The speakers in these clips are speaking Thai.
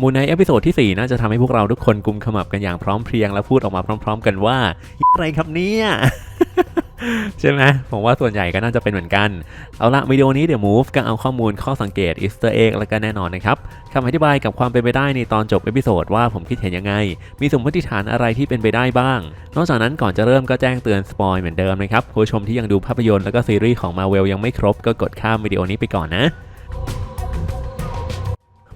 มูนในเอพิโซดที่ 4 น่าจะทำให้พวกเราทุกคนกุมขมับกันอย่างพร้อมเพรียงและพูดออกมาพร้อม ๆ กันว่าอะไรครับเนี่ยใช่ไหมผมว่าส่วนใหญ่ก็น่าจะเป็นเหมือนกัน เอาละวิดีโอนี้เดี๋ยว Move ก็เอาข้อมูลข้อสังเกต Easter egg แล้วก็แน่นอนนะครับคำอธิบายกับความเป็นไปได้ในตอนจบเอพิโซดว่าผมคิดเห็นยังไง มีสมมติฐานอะไรที่เป็นไปได้บ้าง นอกจากนั้นก่อนจะเริ่มก็แจ้งเตือนสปอยเหมือนเดิมนะครับผู้ชมที่ยังดูภาพยนตร์แล้วก็ซีรีส์ของ Marvel ยังไม่ครบก็กดข้ามวิดีโอนี้ไปก่อนนะ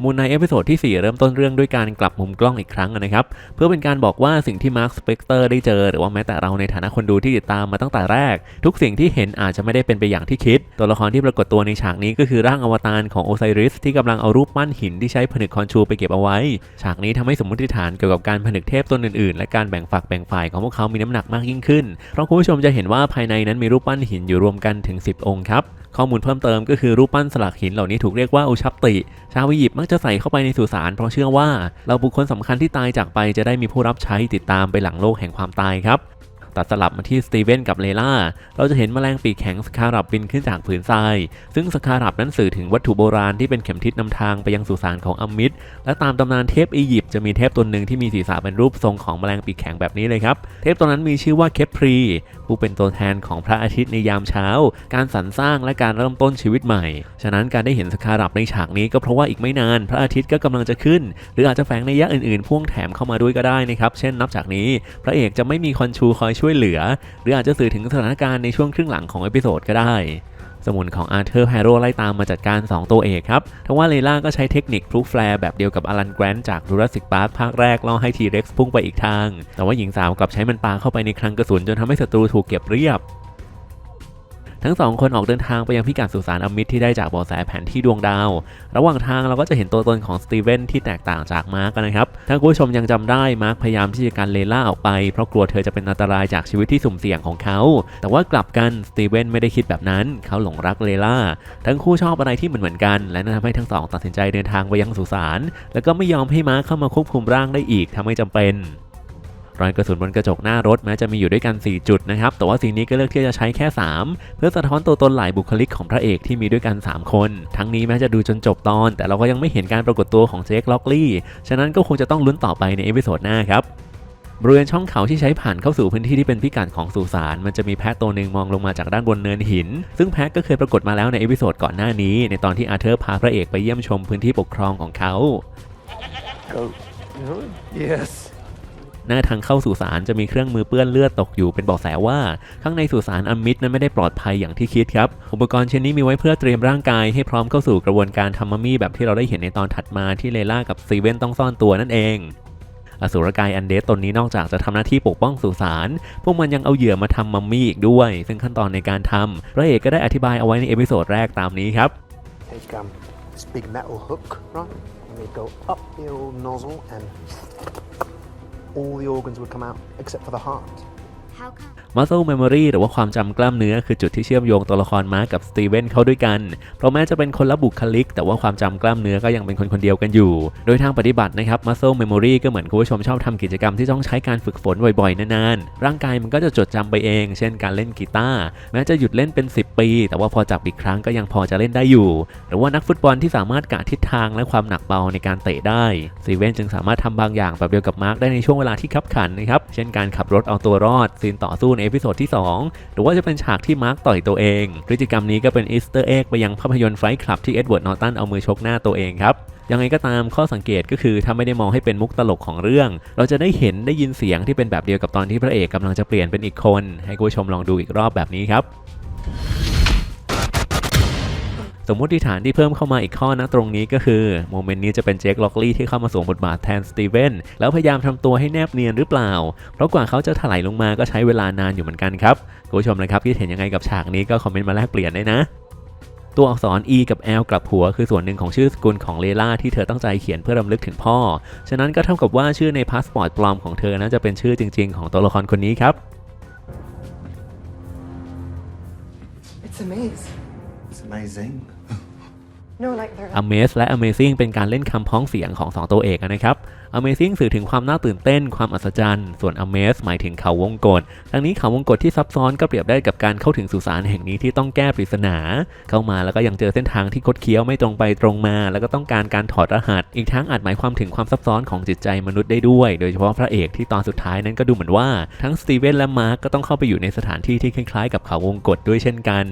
มูลในเอพิโซดที่ 4 เริ่มต้นเรื่องด้วยการกลับมุมกล้องอีกครั้งนะครับ เพื่อเป็นการบอกว่าสิ่งที่มาร์คสเปกเตอร์ได้เจอ หรือว่าแม้แต่เราในฐานะคนดูที่ติดตามมาตั้งแต่แรก ทุกสิ่งที่เห็นอาจจะไม่ได้เป็นไปอย่างที่คิด ตัวละครที่ปรากฏตัวในฉากนี้ก็คือร่างอวตารของโอไซริสที่กำลังเอารูปปั้นหินที่ใช้ผนึกคอนชูไปเก็บเอาไว้ ฉากนี้ทำให้สมมติฐานเกี่ยวกับการผนึกเทพตนอื่นๆ และการแบ่งฝักแบ่งฝ่ายของพวกเขามีน้ำหนักมากยิ่งขึ้นเพราะคุณผู้ชมจะเห็นว่าภายในนั้นมีรูปปั้นหินอยู่รวมกันถึง 10 องค์ครับข้อมูลเพิ่มเติมก็คือรูปปั้นสลักหินเหล่านี้ถูกเรียกว่าอุชัปติ ชาวอียิปต์มักจะใส่เข้าไปในสุสานเพราะเชื่อว่าเราบุคคลสำคัญที่ตายจากไปจะได้มีผู้รับใช้ติดตามไปหลังโลกแห่งความตายครับตัดสลับมาที่สตีเวนกับเลล่า เราจะเห็นแมลงปีกแข็งสคารับบินขึ้นจากผืนทราย ซึ่งสคารับนั้นสื่อถึงวัตถุโบราณที่เป็นเข็มทิศนำทางไปยังสุสานของอัมมิด และตามตำนานเทพอียิปต์จะมีเทพตนหนึ่งที่มีศีรษะเป็นรูปทรงของแมลงปีกแข็งแบบนี้เลยครับ เทพตัวนั้นมีชื่อว่าเคปพรี ผู้เป็นตัวแทนของพระอาทิตย์ในยามเช้า การสรรสร้างและการเริ่มต้นชีวิตใหม่ ฉะนั้นการได้เห็นสคารับในฉากนี้ก็เพราะว่าอีกไม่นาน พระอาทิตย์ก็กำลังจะขึ้น หรืออาจจะแฝงในยยะอื่นๆพ่วงแถมเข้ามาด้วยก็ได้นะครับ เช่นนับจากนี้ พระเอกจะไม่มีคอนชูคอยช่วยเหลือ หรืออาจจะสื่อถึงสถานการณ์ในช่วงครึ่งหลังของเอพิโซดก็ได้ สมุนของอาร์เธอร์แฮโร่ไล่ตามมาจัดการ 2 ตัวเอกครับทว่าเลล่าก็ใช้เทคนิคพลุแฟร์แบบเดียวกับอลันแกรนจากดูรัสิกพาร์คภาคแรกล่อให้ทีเร็กซ์พุ่งไปอีกทาง แต่ว่าหญิงสาวกลับใช้มันปาเข้าไปในคลังกระสุนจนทำให้ศัตรูถูกเก็บเรียบ ทั้งสองคนออกเดินทางไปยังพิกัดสุสานอมิตที่ได้จากเบาะแสแผนที่ดวงดาว ระหว่างทางเราก็จะเห็นตัวตนของสตีเวนที่แตกต่างจากมาร์กนะครับ ถ้าคุณผู้ชมยังจำได้มาร์กพยายามที่จะกันเลล่าออกไป เพราะกลัวเธอจะเป็นอันตรายจากชีวิตที่สุ่มเสี่ยงของเขา แต่ว่ากลับกันสตีเวนไม่ได้คิดแบบนั้น เขาหลงรักเลล่า ทั้งคู่ชอบอะไรที่เหมือนเหมือนๆกัน และนั่นทำให้ทั้งสองตัดสินใจเดินทางไปยังสุสาน แล้วก็ไม่ยอมให้มาร์คเข้ามาควบคุมร่างได้อีกถ้าไม่จำเป็น รอยกระสุนบนกระจกหน้ารถแม้จะมีอยู่ด้วยกัน 4 จุดนะครับ แต่ว่าสิ่งนี้ก็เลือกที่จะใช้แค่ 3 เพื่อสะท้อนตัวตนหลายบุคลิกของพระเอกที่มีด้วยกัน 3 คน ทั้งนี้แม้จะดูจนจบตอน แต่เราก็ยังไม่เห็นการปรากฏตัวของเจคล็อกลี่ ฉะนั้นก็คงจะต้องลุ้นต่อไปในเอพิโซดหน้าครับบริเวณช่องเขาที่ใช้ผ่านเข้าสู่พื้นที่ที่เป็นพิกัดของสุสานมันจะมีแพะตัวหนึ่งมองลงมาจากด้านบนเนินหิน ซึ่งแพะก็เคยปรากฏมาแล้วในเอพิโซดก่อนหน้านี้ ในตอนที่อาร์เธอร์พาพระเอกไปเยี่ยมชมพื้นที่ปกครองของเขา Yes. หน้าทางเข้าสุสานจะมีเครื่องมือเปื้อนเลือดตกอยู่เป็นเบาะแสว่าข้างในสุสานอัมมิดนั้นไม่ได้ปลอดภัยอย่างที่คิดครับ อุปกรณ์ชิ้นนี้มีไว้เพื่อเตรียมร่างกายให้พร้อมเข้าสู่กระบวนการทำมัมมี่แบบที่เราได้เห็นในตอนถัดมาที่เลล่ากับซีเว่นต้องซ่อนตัวนั่นเองอสุรกายอันเดสตนนี้นอกจากจะทำหน้าที่ปกป้องสุสาน พวกมันยังเอาเหยื่อมาทำมัมมี่อีกด้วย ซึ่งขั้นตอนในการทำพระเอกก็ได้อธิบายเอาไว้ในเอพิโซดแรกตามนี้ครับ Take um, this big metal hook, right? And they go up the old nozzle, and all the organs would come out except for the heart. How come? Muscle Memory หรือว่าความจำกล้ามเนื้อคือจุดที่เชื่อมโยงตัวละครมาร์คกับสตีเวนเข้าด้วยกัน เพราะแม้จะเป็นคนละบุคลิก แต่ว่าความจำกล้ามเนื้อก็ยังเป็นคนคนเดียวกันอยู่ โดยทางปฏิบัตินะครับ Muscle Memory ก็เหมือนคุณผู้ชมชอบทำกิจกรรมที่ต้องใช้การฝึกฝนบ่อยๆ นานๆ ร่างกายมันก็จะจดจำไปเอง เช่นการเล่นกีตาร์แม้จะหยุดเล่นเป็น 10 ปี แต่ว่าพอจับอีกครั้งก็ยังพอจะเล่นได้อยู่ หรือว่านักฟุตบอลที่สามารถกะทิศทางและความหนักเบาในการเตะได้ซีเวนจึงสามารถทำบางอย่างแบบเดียวกับมาร์คได้ในช่วงเวลาที่คับขันนะครับเช่นการขับรถเอาตัวรอดซีนต่อสู้ในเอพิโซดที่ 2 หรือว่าจะเป็นฉากที่มาร์กต่อยตัวเองพฤติกรรมนี้ก็เป็นอีสเตอร์เอ็กไปยังภาพยนตร์ไฟคลับที่เอ็ดเวิร์ดนอร์ตันเอามือชกหน้าตัวเองครับยังไงก็ตามข้อสังเกตก็คือถ้าไม่ได้มองให้เป็นมุกตลกของเรื่อง เราจะได้เห็นได้ยินเสียงที่เป็นแบบเดียวกับตอนที่พระเอกกำลังจะเปลี่ยนเป็นอีกคน ให้คุณผู้ชมลองดูอีกรอบแบบนี้ครับ สมมติฐานที่เพิ่มเข้ามาอีกข้อนะตรงนี้ก็คือโมเมนต์นี้จะเป็นเจคล็อกลี่ที่เข้ามาสวมบทบาทแทนสตีเวนแล้วพยายามทำตัวให้แนบเนียนหรือเปล่า เพราะกว่าเขาจะถลายลงมาก็ใช้เวลานานอยู่เหมือนกันครับคุณผู้ชมนะครับคิดเห็นยังไงกับฉากนี้ก็คอมเมนต์มาแลกเปลี่ยนได้นะตัวอักษร E กับ L กลับหัวคือส่วนหนึ่งของชื่อสกุลของเลล่าที่เธอตั้งใจเขียนเพื่อรำลึกถึงพ่อ ฉะนั้นก็เท่ากับว่าชื่อในพาสปอร์ตปลอมของเธอน่าจะเป็นชื่อจริง ๆ ของตัวละครคนนี้ครับ It's a maze. It's amazing. No, like they're. Amaze และ Amazing เป็นการเล่นคำพ้องเสียงของ 2 ตัวเอกนะครับ Amazing สื่อถึงความน่าตื่นเต้น ความอัศจรรย์ ส่วน Amaze หมายถึงเขาวงกฏทั้งนี้เขาวงกฏที่ซับซ้อนก็เปรียบได้กับการเข้าถึงสุสานแห่งนี้ที่ต้องแก้ปริศนา เข้ามาแล้วก็ยังเจอเส้นทางที่คดเคี้ยวไม่ตรงไปตรงมา แล้วก็ต้องการการถอดรหัส อีกทั้งอาจหมายความถึงความซับซ้อนของจิตใจมนุษย์ได้ด้วย โดยเฉพาะพระเอกที่ตอนสุดท้ายนั้นก็ดูเหมือนว่าทั้งสตีเวนและมาร์กก็ต้องเข้าไปอยู่ในสถานที่ที่คล้ายๆ กับเขาวงกฏด้วยเช่นกัน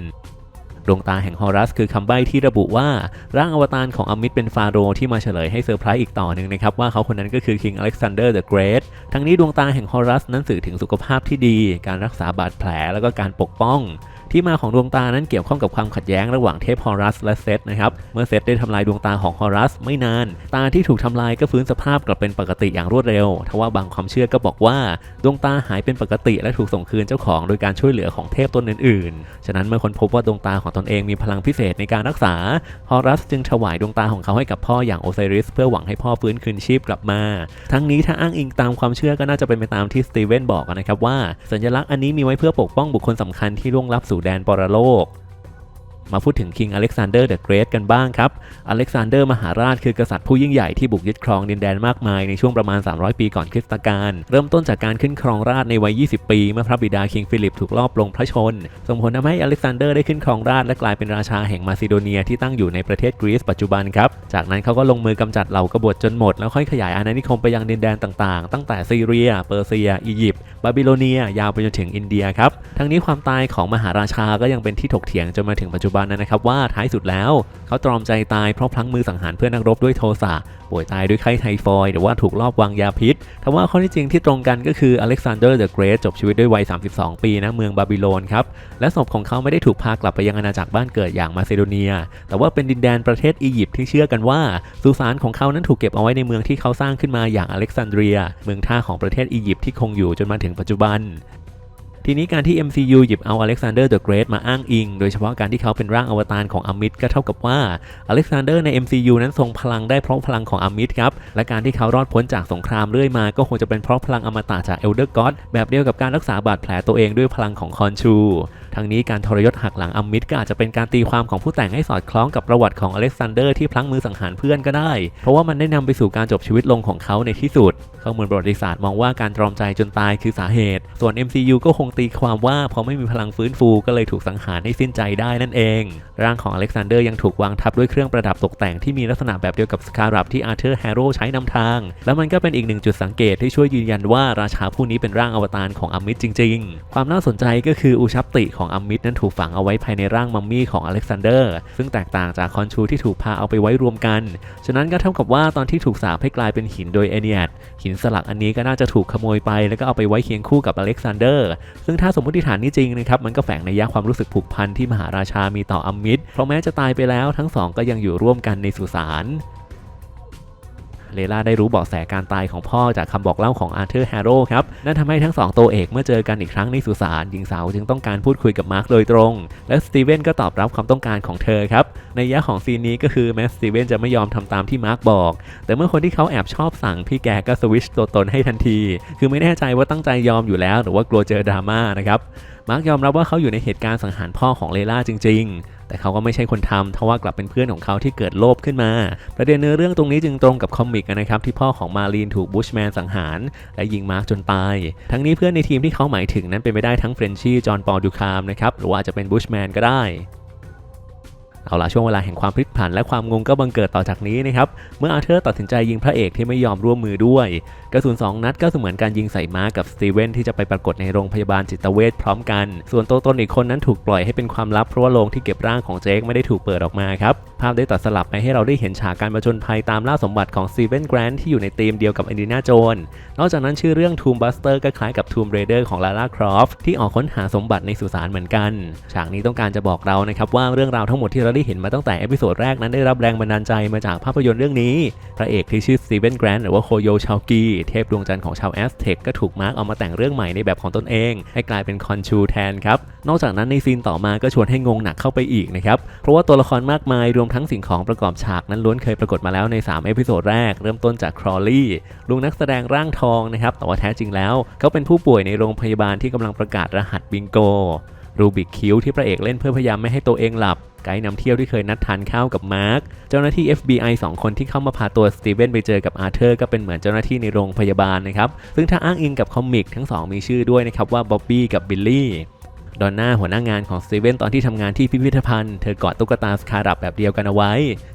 ดวงตาแห่งฮอรัสคือคำใบ้ที่ระบุว่าร่างอวตารของอมิดเป็นฟาโรห์ที่มาเฉลยให้เซอร์ไพรส์อีกต่อหนึ่งนะครับว่าเขาคนนั้นก็คือคิงอเล็กซานเดอร์เดอะเกรททั้งนี้ดวงตาแห่งฮอรัสนั้นสื่อถึงสุขภาพที่ดี การรักษาบาดแผลแล้วก็การปกป้อง ที่มาของดวงตานั้นเกี่ยวข้องกับความขัดแย้งระหว่างเทพฮอรัสและเซตนะครับ เมื่อเซตได้ทำลายดวงตาของฮอรัสไม่นาน ตาที่ถูกทำลายก็ฟื้นสภาพกลับเป็นปกติอย่างรวดเร็ว ทว่าบางความเชื่อก็บอกว่า ดวงตาหายเป็นปกติและถูกส่งคืนเจ้าของโดยการช่วยเหลือของเทพตนอื่นๆ ฉะนั้นเมื่อคนพบว่าดวงตาของตนเองมีพลังพิเศษในการรักษา ฮอรัสจึงถวายดวงตาของเขาให้กับพ่ออย่างโอไซริส เพื่อหวังให้พ่อฟื้นคืนชีพกลับมา ทั้งนี้ถ้าอ้างอิงตามความเชื่อก็น่าจะเป็นไปตามที่สตีเวนบอกนะครับว่าสัญลักษณ์อันนี้มีไว้เพื่อปกป้องบุคคลสำคัญที่ล่วงลับสูแดนปรโลก มาพูดถึงคิงอเล็กซานเดอร์เดอะเกรทกันบ้างครับ อเล็กซานเดอร์มหาราชคือกษัตริย์ผู้ยิ่งใหญ่ที่บุกยึดครองดินแดนมากมายในช่วงประมาณ 300 ปีก่อนคริสตกาล เริ่มต้นจากการขึ้นครองราชในวัย 20 ปี เมื่อพระบิดาคิงฟิลิปถูกลอบลงพระชน ส่งผลทำให้อเล็กซานเดอร์ได้ขึ้นครองราชและกลายเป็นราชาแห่งมาซิโดเนียที่ตั้งอยู่ในประเทศกรีซปัจจุบันครับ จากนั้นเขาก็ลงมือกำจัดเหล่ากบฏจนหมด แล้วค่อยขยายอาณานิคมไปยังดินแดนต่างๆ ตั้งแต่ซีเรีย เปอร์เซีย อียิปต์ บาบิโลเนีย ยาวไปจนถึงอินเดียครับ ทั้งนี้ความตายของมหาราชาก็ยังเป็นที่ถกเถียงจนมาถึงปัจจุบันนะครับว่าท้ายสุดแล้วเขาตรอมใจตายเพราะพลั้งมือสังหารเพื่อนนักรบด้วยโทสะป่วยตายด้วยไข้ไทฟอยด์หรือว่าถูกลอบวางยาพิษทว่าข้อที่จริงที่ตรงกันก็คืออเล็กซานเดอร์เดอะเกรทจบชีวิตด้วยวัย 32 ปีนะเมืองบาบิโลนครับ และศพของเขาไม่ได้ถูกพากลับไปยังอาณาจักรบ้านเกิดอย่างมาซิโดเนีย แต่ว่าเป็นดินแดนประเทศอียิปต์ที่เชื่อกันว่าสุสานของเขานั้นถูกเก็บเอาไว้ในเมืองที่เขาสร้างขึ้นมาอย่างอเล็กซานเดรีย เมืองท่าของประเทศอียิปต์ที่คงอยู่จนมาถึงปัจจุบัน ทีนี้การที่ MCU หยิบเอาอเล็กซานเดอร์เดอะเกรทมาอ้างอิง โดยเฉพาะการที่เขาเป็นร่างอวตารของอมิดก็เท่ากับว่าอเล็กซานเดอร์ใน MCU นั้นทรงพลังได้เพราะพลังของอมิดครับ และการที่เขารอดพ้นจากสงครามเรื่อยมา ก็คงจะเป็นเพราะพลังอมตะจากเอลเดอร์ก็อดแบบเดียวกับการรักษาบาดแผลตัวเองด้วยพลังของคอนชูทั้งนี้การทรยศหักหลังอมิดก็อาจจะเป็นการตีความของผู้แต่งให้สอดคล้องกับประวัติของอเล็กซานเดอร์ที่พลั้งมือสังหารเพื่อนก็ได้ เพราะว่ามันได้นำไปสู่การจบชีวิตลงของเขาในที่สุดข้อมูลประวัติศาสตร์มองว่าการตรอมใจจนตายคือสาเหตุ ส่วน MCU ก็คงตีความว่าพอไม่มีพลังฟื้นฟูก็เลยถูกสังหารให้สิ้นใจได้นั่นเอง ร่างของอเล็กซานเดอร์ยังถูกวางทับด้วยเครื่องประดับตกแต่งที่มีลักษณะแบบเดียวกับสคารับที่อาร์เธอร์แฮร์โรใช้นำทาง และมันก็เป็นอีกหนึ่งจุดสังเกตที่ช่วยยืนยันว่าราชาผู้นี้เป็นร่างอวตารของอัมมิดจริง ๆ ความน่าสนใจก็คืออุชัปติของอัมมิดนั้นถูกฝังเอาไว้ภายในร่างมัมมี่ของอเล็กซานเดอร์ ซึ่งแตกต่างจากคอนชูที่ถูกพาเอาไปไว้รวมกัน ฉะนั้นก็เท่ากับว่าตอนที่ถูกสาปให้กลายเป็นหินโดยเอเนียดหินสลักอันนี้ก็น่าจะถูกขโมยไปแล้วก็เอาไปไว้เคียงคู่กับอเล็กซานเดอร์ซึ่งถ้าสมมติฐานนี้จริงนะครับมันก็แฝงในยะความรู้สึกผูกพันที่มหาราชามีต่ออมมิดเพราะแม้จะตายไปแล้วทั้งสองก็ยังอยู่ร่วมกันในสุสาน เลล่าได้รู้เบาะแสการตายของพ่อจากคำบอกเล่าของอาร์เธอร์แฮร์โร่ครับ นั่นทำให้ทั้งสองตัวเอกเมื่อเจอกันอีกครั้งในสุสานหญิงสาวจึงต้องการพูดคุยกับมาร์คโดยตรง และสตีเวนก็ตอบรับความต้องการของเธอครับ ในยะของซีนนี้ก็คือแม้สตีเวนจะไม่ยอมทำตามที่มาร์คบอก แต่เมื่อคนที่เขาแอบชอบสั่งพี่แกก็สวิชตัวตนให้ทันที คือไม่แน่ใจว่าตั้งใจยอมอยู่แล้ว หรือว่ากลัวเจอดราม่านะครับ มาร์กยอมรับว่าเขาอยู่ในเหตุการณ์สังหารพ่อของเลล่าจริง ๆ แต่เขาก็ไม่ใช่คนทำทว่ากลับเป็นเพื่อนของเขาที่เกิดโลภขึ้นมา ประเด็นเนื้อเรื่องตรงนี้จึงตรงกับคอมิกนะครับที่พ่อของมารีนถูกบุชแมนสังหาร และยิงมาร์กจนตาย ทั้งนี้เพื่อนในทีมที่เขาหมายถึงนั้นเป็นไปได้ทั้งเฟรนชี่ จอห์น ปอลดูคามนะครับ หรือว่าอาจจะเป็นบุชแมนก็ได้ เอาละช่วงเวลาแห่งความพลิกผันและความงงก็บังเกิดต่อจากนี้นะครับ เมื่ออาร์เธอร์ตัดสินใจยิงพระเอกที่ไม่ยอมร่วมมือด้วย กระสุน2นัดก็เสมือนการยิงใส่ม้ากับสตีเวนที่จะไปปรากฏในโรงพยาบาลจิตเวชพร้อมกัน ส่วนตัวตนอีกคนนั้นถูกปล่อยให้เป็นความลับเพราะว่าโรงที่เก็บร่างของเจคไม่ได้ถูกเปิดออกมาครับ ภาพได้ตัดสลับไปให้เราได้เห็นฉากการประจนภัยตามล่าสมบัติของสตีเวนแกรนท์ที่อยู่ในธีมเดียวกับอินดินาโจนนอกจากนั้นชื่อเรื่อง Tomb Buster ก็คล้ายกับ Tomb Raider ของลา l าครอฟที่ออกค้นหาสมบัติในสุสานเหมือนกัน ฉากนี้ต้องการจะบอกเรานะครับว่าเรื่องราวทั้งหมดที่เราได้เห็นมาตั้งแต่เอพิโซดแรกนั้นได้รับแรงบันดาลใจมาจากภาพยนตร์เรื่องนี้ พระเอกที่ชื่อสตีเวนแกรนท์หรือว่าโคโยชาวกีเทพดวงจันทร์ของชาวแอสเท็กก็ถูกมาร์กเอามาแต่งเรื่องใหม่ในแบบของตนเอง ให้กลายเป็นคอนชูแทนครับ นอกจากนั้นในซีนต่อมาก็ชวนให้งงหนักเข้าไปอีกนะครับ เพราะว่าตัวละครมากมายรวมทั้งสิ่งของประกอบฉากนั้นล้วนเคยปรากฏมาแล้วใน3เอพิโซดแรกเริ่มต้นจากครอลลี่ลุงนักแสดงร่างทองนะครับแต่ว่าแท้จริงแล้ว เขาเป็นผู้ป่วยในโรงพยาบาลที่กำลังประกาศรหัสบิงโก รูบิกคิวที่พระเอกเล่นเพื่อพยายามไม่ให้ตัวเองหลับ ไกด์นำเที่ยวที่เคยนัดทานข้าวกับมาร์ค เจ้าหน้าที่ FBI 2 คนที่เข้ามาพาตัวสตีเวนไปเจอกับอาร์เธอร์ก็เป็นเหมือนเจ้าหน้าที่ในโรงพยาบาลนะครับ ซึ่งถ้าอ้างอิงกับคอมิกทั้งสองมีชื่อด้วยนะครับว่าบ๊อบบี้กับบิลลี่ดอนน่าหัวหน้างานของสตีเวนตอนที่ทำงานที่พิพิธภัณฑ์ เธอกอดตุ๊กตาสคารับแบบเดียวกันเอาไว้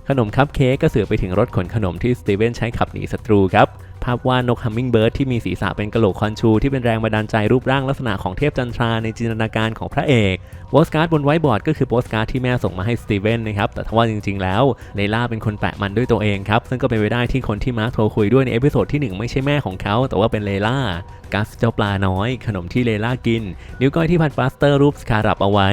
ขนมคัพเค้กก็สื่อไปถึงรถขนขนมที่สตีเวนใช้ขับหนีศัตรูครับ ภาพวาดนกฮัมมิงเบิร์ดที่มีศีรษะเป็นกระโหลกคอนชู ที่เป็นแรงบันดาลใจรูปร่างลักษณะของเทพจันทราในจินตนาการของพระเอกโปสการ์ดบนไวท์บอร์ดก็คือโปสการ์ดที่แม่ส่งมาให้สตีเวนนะครับแต่ทว่าจริงๆ แล้วเลล่าเป็นคนแปะมันด้วยตัวเองครับซึ่งก็เป็นไปได้ที่คนที่มาร์คโทรคุยด้วยในเอพิโซดที่ 1 ไม่ใช่แม่ของเขาแต่ว่าเป็นเลล่ากัสเจ้าปลาน้อย ขนมที่เลล่ากิน นิ้วก้อยที่พันปลาสเตอร์รูปสคารับเอาไว้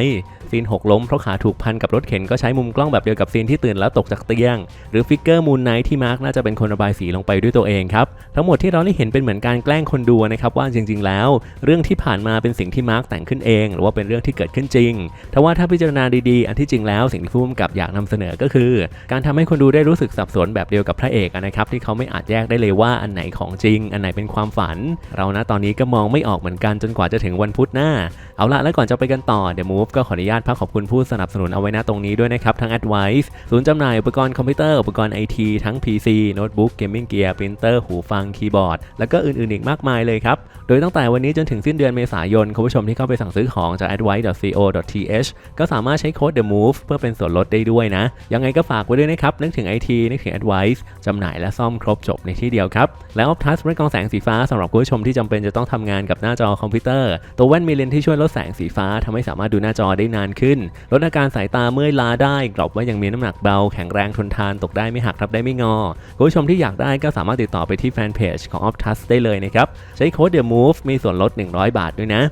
ซีนหกล้มเพราะขาถูกพันกับรถเข็นก็ใช้มุมกล้องแบบเดียวกับซีนที่ตื่นแล้วตกจากเตียง หรือฟิกเกอร์มูนไนท์ที่มาร์คน่าจะเป็นคนระบายสีลงไปด้วยตัวเองครับ ทั้งหมดที่เราได้เห็นเป็นเหมือนการแกล้งคนดูนะครับว่าจริง ๆ แล้ว เรื่องที่ผ่านมาเป็นสิ่งที่มาร์คแต่งขึ้นเอง หรือว่าเป็นเรื่องที่เกิดขึ้นจริงทว่าถ้าพิจารณาดีๆ อันที่จริงแล้วสิ่งที่ผู้กำกับอยากนำเสนอก็คือ การทำให้คนดูได้รู้สึกสับสนแบบเดียวกับพระเอกนะครับที่เขาไม่อาจแยกได้เลยว่าอันไหนของจริง อันไหนเป็นความฝัน เรานะตอนนี้ก็มองไม่ออกเหมือนกันจนกว่าจะถึงวันพุธหน้า เอาละแล้วก่อนจะไปกันต่อ The Move ก็ขออนุญาตพักขอบคุณผู้สนับสนุนเอาไว้นะตรงนี้ด้วยนะครับ ทั้ง Advice ศูนย์จำหน่ายอุปกรณ์คอมพิวเตอร์อุปกรณ์ไอทีทั้ง PC โน้ตบุ๊กเกมมิ่งเกียร์ปรินเตอร์หูฟังคีย์บอร์ด แล้วก็อื่นๆอีกมากมายเลยครับ โดยตั้งแต่วันนี้จนถึงสิ้นเดือนเมษายนคุณผู้ชมที่เข้าไปสั่งซื้อของจาก advice.co.th ก็สามารถใช้โค้ด The Move เพื่อเป็นส่วนลดได้ด้วยนะ ยังไงก็ฝากไว้ด้วยนะครับนึกถึง IT นึกถึง Advice จำหน่ายและซ่อมครบจบในที่เดียวครับ และ Optus เรื่องกองแสงสีฟ้าสำหรับคุณผู้ชมที่จำเป็นจะต้องทำงานกับหน้าจอคอมพิวเตอร์ ตัวแว่นมีเลนส์ที่ช่วยลดแสงสีฟ้าทำให้สามารถดูหน้าจอได้นานขึ้น ลดอาการสายตาเมื่อยล้าได้กรอบว่ายังมีน้ำหนักเบาแข็งแรงทนทานตกได้ไม่หักรับได้ไม่งอคุณผู้ชมที่อยากได้ก็สามารถติดต่อไปที่แฟนเพจของ Optus ได้เลยนะครับ ใช้โค้ด The Move มีส่วนลด 100 บาทด้วยนะ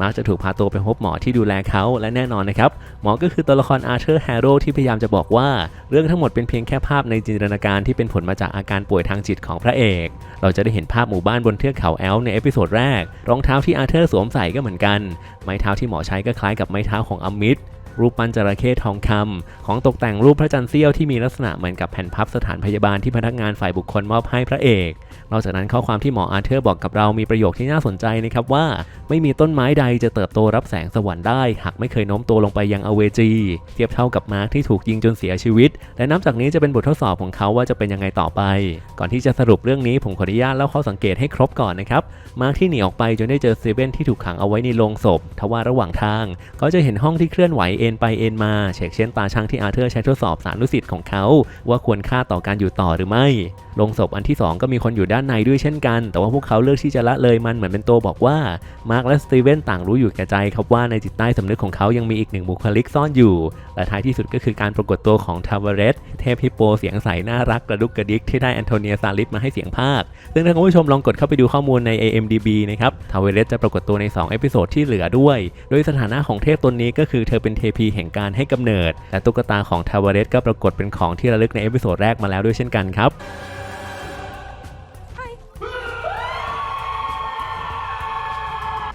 มาร์คจะถูกพาตัวไปพบหมอที่ดูแลเขาและแน่นอนนะครับ หมอก็คือตัวละครอาร์เธอร์แฮร์โรที่พยายามจะบอกว่า เรื่องทั้งหมดเป็นเพียงแค่ภาพในจินตนาการที่เป็นผลมาจากอาการป่วยทางจิตของพระเอก เราจะได้เห็นภาพหมู่บ้านบนเทือกเขาแอลในเอพิโซดแรก รองเท้าที่อาร์เธอร์สวมใส่ก็เหมือนกัน ไม้เท้าที่หมอใช้ก็คล้ายกับไม้เท้าของอัมมิด รูปปั้นจระเข้ทองคำของตกแต่งรูปพระจันทร์เสี้ยวที่มีลักษณะเหมือนกับแผ่นพับสถานพยาบาลที่พนักงานฝ่ายบุคคลมอบให้พระเอก นอกจากนั้นข้อความที่หมออาเธอร์บอกกับเรามีประโยคที่น่าสนใจนะครับว่า ไม่มีต้นไม้ใดจะเติบโตรับแสงสวรรค์ได้ หากไม่เคยโน้มตัวลงไปยังอเวจี เทียบเท่ากับมาร์คที่ถูกยิงจนเสียชีวิต และนับจากนี้จะเป็นบททดสอบของเขาว่าจะเป็นยังไงต่อไป ก่อนที่จะสรุปเรื่องนี้ผมขออนุญาตเล่าข้อสังเกตให้ครบก่อนนะครับมาร์คที่หนีออกไปจนได้เจอเซเว่นที่ถูกขังเอาไว้ในโรงศพทว่าระหว่างทาง เขาจะเห็นห้องที่เคลื่อนไหวเอ็นไปเอ็นมาเช็กเช่นตาช่างที่อาร์เธอร์ใช้ทดสอบสารนุสิตของเขาว่าควรค่าต่อการอยู่ต่อหรือไม่โรงศพอันที่ 2 ก็มีคนอยู่ด้านในด้วยเช่นกัน แต่ว่าพวกเขาเลือกที่จะละเลยมันเหมือนเป็นตัวบอกว่ามาร์คและสตีเวนต่างรู้อยู่แก่ใจครับว่าในจิตใต้สำนึกของเขายังมีอีกหนึ่งบุคลิกซ่อนอยู่ และท้ายที่สุดก็คือการปรากฏตัวของทาวเวเรสเทพฮิปโปเสียงใสน่ารักกระดุกกระดิกที่ได้แอนโทเนียซาลิสมาให้เสียงภาค ซึ่งถ้าคุณผู้ชมลองกดเข้าไปดูข้อมูลใน AMDB นะครับทาวเวเรสจะปรากฏตัวใน2เอพิโซดที่เหลือด้วย โดยสถานะของเทพตนนี้ก็คือเธอเป็นเทพแห่งการให้กำเนิด และตุ๊กตาของทาวเวเรสก็ปรากฏเป็นของที่ระลึกในเอพิโซดแรกมาแล้วด้วยเช่นกันครับ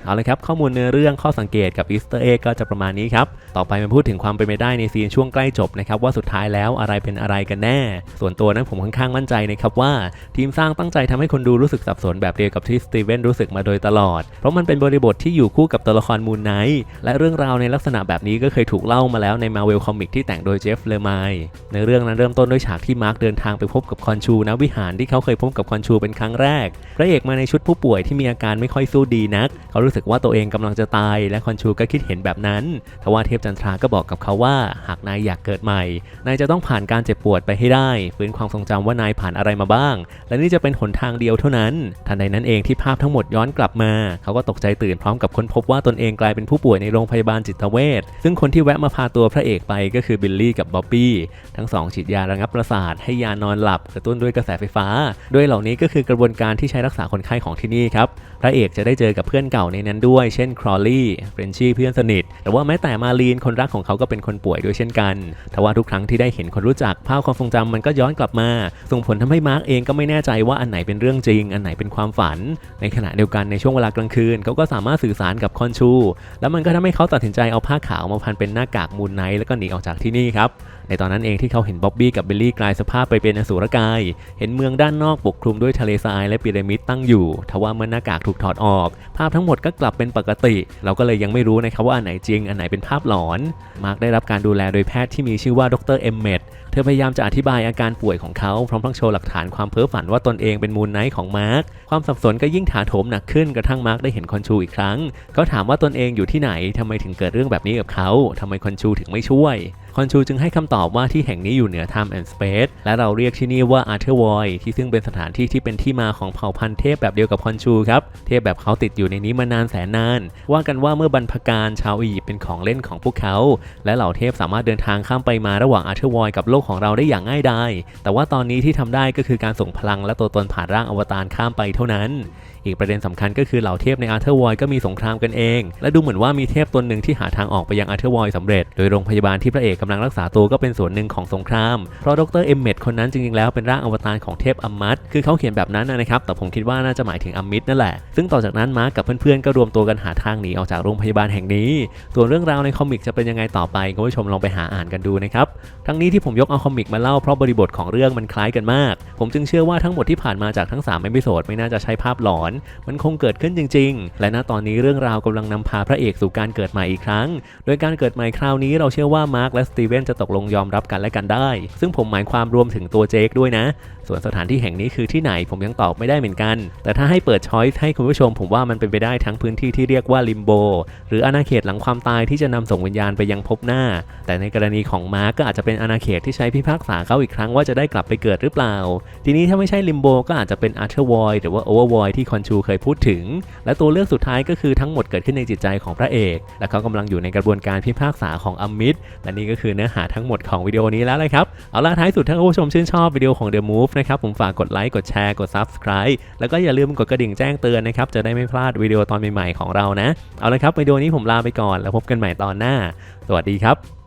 เอาละครับข้อมูลเนื้อเรื่องข้อสังเกตกับอีสเตอร์เอ็กก็จะประมาณนี้ครับ ต่อไปมาพูดถึงความเป็นไปได้ในซีนช่วงใกล้จบนะครับว่าสุดท้ายแล้วอะไรเป็นอะไรกันแน่ ส่วนตัวนั้นผมค่อนข้างมั่นใจนะครับว่า ทีมสร้างตั้งใจทำให้คนดูรู้สึกสับสนแบบเดียวกับที่สตีเวนรู้สึกมาโดยตลอด เพราะมันเป็นบริบทที่อยู่คู่กับตัวละครมูนไนท์และเรื่องราวในลักษณะแบบนี้ก็เคยถูกเล่ามาแล้วในมาเวลคอมิกที่แต่งโดยเจฟเลมน์ในเรื่องนั้นเริ่มต้นด้วยฉากที่มาร์คเดินทางไปพบกับคอนชูณวิหารที่เขาเคยพบกับคอนชูเป็นครั้งแรกพระเอกมาในชุดผู้ป่วยที่มีอาการไม่ค่อยสู้ดีนักเขารู้สึกว่าตัวเองกำลังจะตาย และคอนชูก็คิดเห็นแบบนั้น ทว่าเทพจันทราก็บอกกับเขาว่า หากนายอยากเกิดใหม่ นายจะต้องผ่านการเจ็บปวดไปให้ได้ ฟื้นความทรงจำว่านายผ่านอะไรมาบ้าง และนี่จะเป็นหนทางเดียวเท่านั้น ทันใดนั้นเองที่ภาพทั้งหมดย้อนกลับมา เขาก็ตกใจตื่นพร้อมกับค้นพบว่าตนเองกลายเป็นผู้ป่วยในโรงพยาบาลจิตเวช ซึ่งคนที่แวะมาพาตัวพระเอกไปก็คือบิลลี่กับบ๊อบบี้ ทั้งสองฉีดยาระงับประสาทให้ยานอนหลับกระตุ้นด้วยกระแสไฟฟ้า ด้วยเหล่านี้ก็คือกระบวนการที่ใช้รักษาคนไข้ของที่นี่ครับ พระเอกจะได้เจอกับเพื่อนเก่าในนั้นด้วย เช่นครอลลี่เฟรนชี่เพื่อนสนิทหรือว่าแม้แต่มาลีนคนรักของเขาก็เป็นคนป่วยด้วยเช่นกันทว่าทุกครั้งที่ได้เห็นคนรู้จักภาพความทรงจำมันก็ย้อนกลับมา ส่งผลทำให้มาร์กเองก็ไม่แน่ใจว่าอันไหนเป็นเรื่องจริง อันไหนเป็นความฝัน ในขณะเดียวกันในช่วงเวลากลางคืนเขาก็สามารถสื่อสารกับคอนชู แล้วมันก็ทำให้เขาตัดสินใจเอาผ้าขาวมาพันเป็นหน้ากากมูลไนท์แล้วก็หนีออกจากที่นี่ครับ ในตอนนั้นเองที่เขาเห็นบ๊อบบี้กับเบลลี่กลายสภาพไปเป็นอสูรกาย เห็นเมืองด้านนอกปกคลุมด้วยทะเลทรายและพีระมิดตั้งอยู่ ทว่าเมื่อหน้ากากถูกถอดออก ภาพทั้งหมดก็กลับเป็นปกติ เราก็เลยยังไม่รู้นะครับว่าอันไหนจริง อันไหนเป็นภาพหลอน มาร์กได้รับการดูแลโดยแพทย์ที่มีชื่อว่าดรเอมเมดเธอพยายามจะอธิบายอาการป่วยของเขาพร้อมทั้งโชว์หลักฐานความเพ้อฝันว่าตนเองเป็นมูลไนท์ของมาร์คความสับสนก็ยิ่งถาโถมหนักขึ้นกระทั่งมาร์คได้เห็นคอนชูอีกครั้ง เขาถามว่าตนเองอยู่ที่ไหนทำไมถึงเกิดเรื่องแบบนี้กับเขาทำไมคอนชูถึงไม่ช่วยคอนชูจึงให้คำตอบว่าที่แห่งนี้อยู่เหนือ Time and Space และเราเรียกที่นี่ว่า Arthur Void ที่ซึ่งเป็นสถานที่ที่เป็นที่มาของเผ่าพันธุ์เทพแบบเดียวกับคอนชูครับ เทพแบบเขาติดอยู่ในนี้มานานแสนนาน ว่ากันว่าเมื่อบรรพการชาวอียิปต์เป็นของเล่นของพวกเขา และเหล่าเทพสามารถเดินทางข้ามไปมาระหว่าง Arthur Void กับโลกของเราได้อย่างง่ายดาย แต่ว่าตอนนี้ที่ทำได้ก็คือการส่งพลังและตัวตนผ่านร่างอวตารข้ามไปเท่านั้น อีกประเด็นสำคัญก็คือเหล่าเทพในอาร์เธอร์วอยก็มีสงครามกันเอง และดูเหมือนว่ามีเทพตนหนึ่งที่หาทางออกไปยังอาร์เธอร์วอยสำเร็จ โดยโรงพยาบาลที่พระเอกกำลังรักษาตัวก็เป็นส่วนหนึ่งของสงคราม เพราะดรเอมเมดคนนั้นจริงๆแล้วเป็นร่างอวตารของเทพอัมมัดคือเขาเขียนแบบนั้นนะครับ แต่ผมคิดว่าน่าจะหมายถึงอัมมิดนั่นแหละ ซึ่งต่อจากนั้นมาร์กกับเพื่อนๆก็รวมตัวกันหาทางหนีออกจากโรงพยาบาลแห่งนี้ ส่วนเรื่องราวในคอมิกจะเป็นยังไงต่อไปคุณผู้ชมลองไปหาอ่านกันดูนะครับ ทั้งนี้ที่ผมยกเอาคอมิกมาเล่าเพราะบริบทของเรื่องมันคล้ายกันมาก ผมจึงเชื่อว่าทั้งหมดที่ผ่านมาจากทั้ง3เอพิโซดไม่น่าจะใช้ภาพหลอน มันคงเกิดขึ้นจริง ๆ และณตอนนี้เรื่องราวกำลังนำพาพระเอกสู่การเกิดใหม่อีกครั้ง โดยการเกิดใหม่คราวนี้เราเชื่อว่ามาร์คและสตีเวนจะตกลงยอมรับกันและกันได้ ซึ่งผมหมายความรวมถึงตัวเจคด้วยนะ ส่วนสถานที่แห่งนี้คือที่ไหนผมยังตอบไม่ได้เหมือนกัน แต่ถ้าให้เปิดช้อยส์ให้คุณผู้ชม ผมว่ามันเป็นไปได้ทั้งพื้นที่ที่เรียกว่าลิมโบหรืออาณาเขตหลังความตายที่จะนำส่งวิญญาณไปยังภพหน้า แต่ในกรณีของมาร์กก็อาจจะเป็นอาณาเขตที่ใช้พิพากษาเขาอีกครั้งว่าจะได้กลับไปเกิดหรือเปล่าทีนี้ถ้าไม่ใช่ลิมโบก็อาจจะเป็นอาร์เธอร์วอยหรือว่าโอเวอร์วอยที่คอนชูเคยพูดถึง และตัวเลือกสุดท้ายก็คือทั้งหมดเกิดขึ้นในจิตใจของพระเอก และเขากำลังอยู่ในกระบวนการพิพากษาของอัมมิดและนี่ก็คือเนื้อหาทั้งหมดของวิดีโอนี้แล้วเลยครับ เอาล่ะท้ายสุดถ้าผู้ชมชื่นชอบวิดีโอของ The Move นะครับผมฝากกดไลค์กดแชร์กด Subscribe แล้วก็อย่าลืมกดกระดิ่งแจ้งเตือนนะครับจะได้ไม่พลาดวิดีโอตอนใหม่ๆของเรานะเอาละครับวิดีโอนี้ผมลาไปก่อนแล้วพบกันใหม่ตอนหน้า สวัสดีครับ